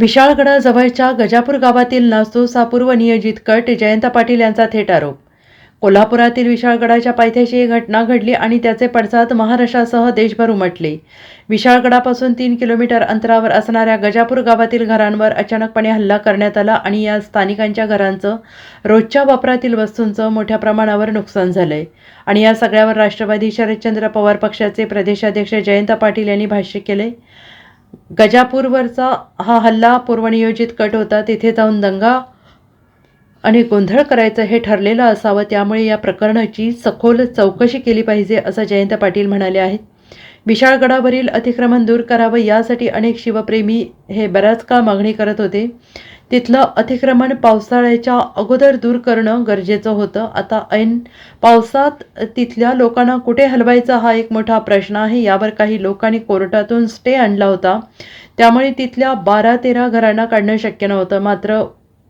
विशाळगडाजवळच्या गजापूर गावातील नासधूस हा पूर्वनियोजित कट जयंत पाटील यांचा थेट आरोप. कोल्हापुरातील विशाळगडाच्या पायथ्याशी ही घटना घडली आणि त्याचे पडसाद महाराष्ट्रासह देशभर उमटले. विशाळगडापासून तीन किलोमीटर अंतरावर असणाऱ्या गजापूर गावातील घरांवर अचानकपणे हल्ला करण्यात आला आणि या स्थानिकांच्या घरांचं रोजच्या वापरातील वस्तूंचं मोठ्या प्रमाणावर नुकसान झालंय. आणि या सगळ्यावर राष्ट्रवादी शरदचंद्र पवार पक्षाचे प्रदेशाध्यक्ष जयंत पाटील यांनी भाष्य केले गजापूरवरचा हा हल्ला पूर्वनियोजित कट होता. तिथे जाऊन दंगा आणि गोंधळ करायचं हे ठरलेलं असावं. त्यामुळे या प्रकरणाची सखोल चौकशी केली पाहिजे असं जयंत पाटील म्हणाले आहेत. विशाळगडावरील अतिक्रमण दूर करावं यासाठी अनेक शिवप्रेमी हे बऱ्याच काळ मागणी करत होते. तिथलं अतिक्रमण पावसाळ्याच्या अगोदर दूर करणं गरजेचं होतं. आता ऐन पावसात तिथल्या लोकांना कुठे हलवायचा हा एक मोठा प्रश्न आहे. यावर काही लोकांनी कोर्टातून स्टे आणला होता. त्यामुळे तिथल्या बारा तेरा घरांना काढणं शक्य नव्हतं. मात्र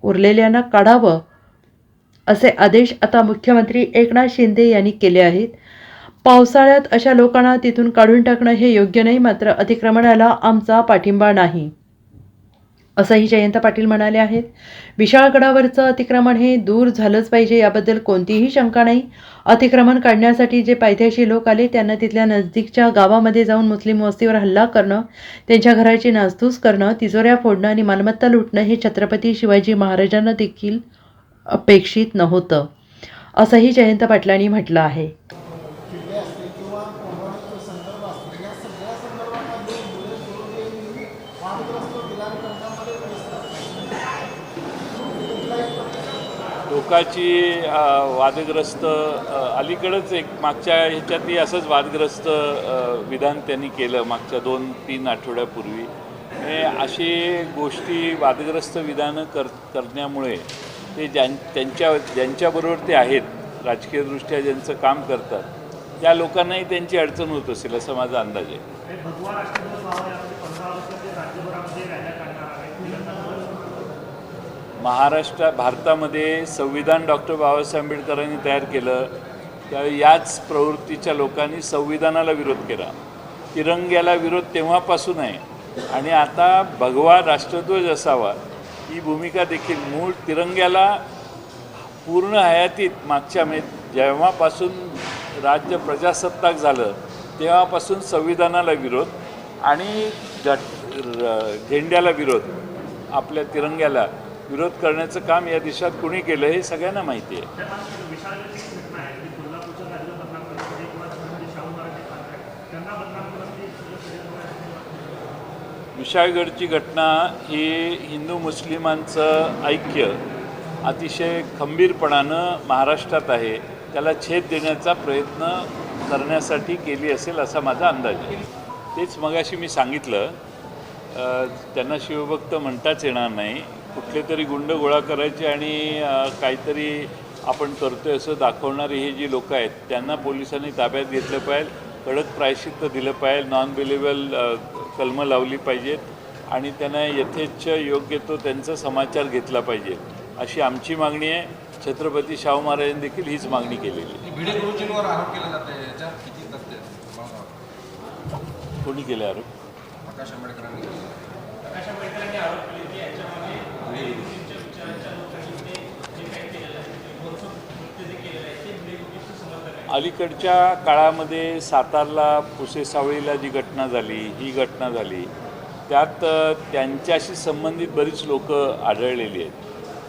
उरलेल्यांना काढावं असे आदेश आता मुख्यमंत्री एकनाथ शिंदे यांनी केले आहेत. पावसाळ्यात अशा लोकांना तिथून काढून टाकणं हे योग्य नाही मात्र अतिक्रमणाला आमचा पाठिंबा नाही. असंही जयंत पाटील म्हणाले आहेत. विशाळगडावरचं अतिक्रमण हे दूर झालंच पाहिजे याबद्दल कोणतीही शंका नाही. अतिक्रमण काढण्यासाठी जे पायथ्याशी लोक आले त्यांना तिथल्या नजदीकच्या गावामध्ये जाऊन मुस्लिम वस्तीवर हल्ला करणं त्यांच्या घराची नासधूस करणं तिजोऱ्या फोडणं आणि मालमत्ता लुटणं हे छत्रपती शिवाजी महाराजांना देखील अपेक्षित नव्हतं असंही जयंत पाटलांनी म्हटलं आहे. टोकाची वादग्रस्त अलीकडंच एक मागच्या ह्याच्यातही असंच वादग्रस्त विधान त्यांनी केलं मागच्या दोन तीन आठवड्यापूर्वी. हे अशी गोष्टी वादग्रस्त विधानं कर करण्यामुळे ते ज्यां त्यांच्या ज्यांच्याबरोबर ते आहेत राजकीयदृष्ट्या ज्यांचं काम करतात त्या लोकांनाही त्यांची अडचण होत असेल असा माझा अंदाज आहे हे भगवा राष्ट्रध्वज व्हावा यासाठी पंधरा ऑगस्ट ते राज्यभरामध्ये रॅल्या काढणार आहे तिरंगा महाराष्ट्र भारतामध्ये संविधान डॉक्टर बाबासाहेब आंबेडकरांनी तयार केलं. त्यावेळी याच प्रवृत्तीच्या लोकांनी संविधानाला विरोध केला. तिरंग्याला विरोध तेव्हापासून आहे. आणि आता भगवा राष्ट्रध्वज असावा ही भूमिका देखील मूळ तिरंग्याला पूर्ण हयातीत मागच्या मे जेव्हापासून राज्य प्रजासत्ताक झालं तेव्हापासून संविधानाला विरोध आणि झेंड्याला विरोध आपल्या तिरंग्याला. विरोध करण्याचं काम या देशात कुणी केलं हे सगळ्यांना माहिती आहे. विशाळगडची घटना ही हिंदू मुस्लिमांचं ऐक्य अतिशय खंबीरपणानं महाराष्ट्रात आहे. त्याला छेद देण्याचा प्रयत्न करण्यासाठी केली असेल असा माझा अंदाज आहे. तेच मगाशी मी सांगितलं त्यांना शिवभक्त म्हणताच येणार नाही. कुठले तरी गुंड गोळा करायचे आणि काहीतरी आपण करतोय असं दाखवणारी ही जी लोकं आहेत त्यांना पोलिसांनी ताब्यात घेतलं पाहिजे कडक प्रायश्चित्त दिलं पाहिजे नॉन बिलेबल कलमं लावली पाहिजेत आणि त्यांना यथेच्छ योग्य तो त्यांचा समाचार घेतला पाहिजे. अशी आमची मागणी आहे. छत्रपती शाहू महाराजांनी देखील हीच मागणी केलेली? कोणी केले आरोप? प्रकाश आंबेडकरांनी आरोप केले की याच्यामध्ये अलीकडच्या काळामध्ये सातारला पुसे सावळीला जी घटना झाली ही घटना झाली त्यात त्यांच्याशी संबंधित बरीच लोक आढळलेली आहेत.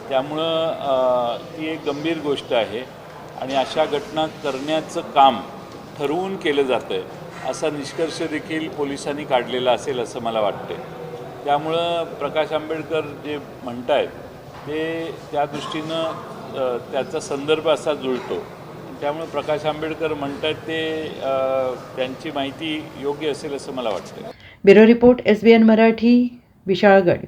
त्यामुळं ती एक गंभीर गोष्ट आहे आणि अशा घटना करण्याचं काम ठरवून केलं जातं आहे असा निष्कर्ष देखील पोलिसांनी काढलेला असेल असं मला वाटतं त्यामुळं प्रकाश आंबेडकर जे म्हणत आहेत ते त्या दृष्टीनं त्याचा संदर्भ असा जुळतो. त्यामुळे प्रकाश आंबेडकर म्हणत आहेत ते त्यांची माहिती योग्य असेल असं मला वाटतं bureau report S B N Marathi Vishalgad.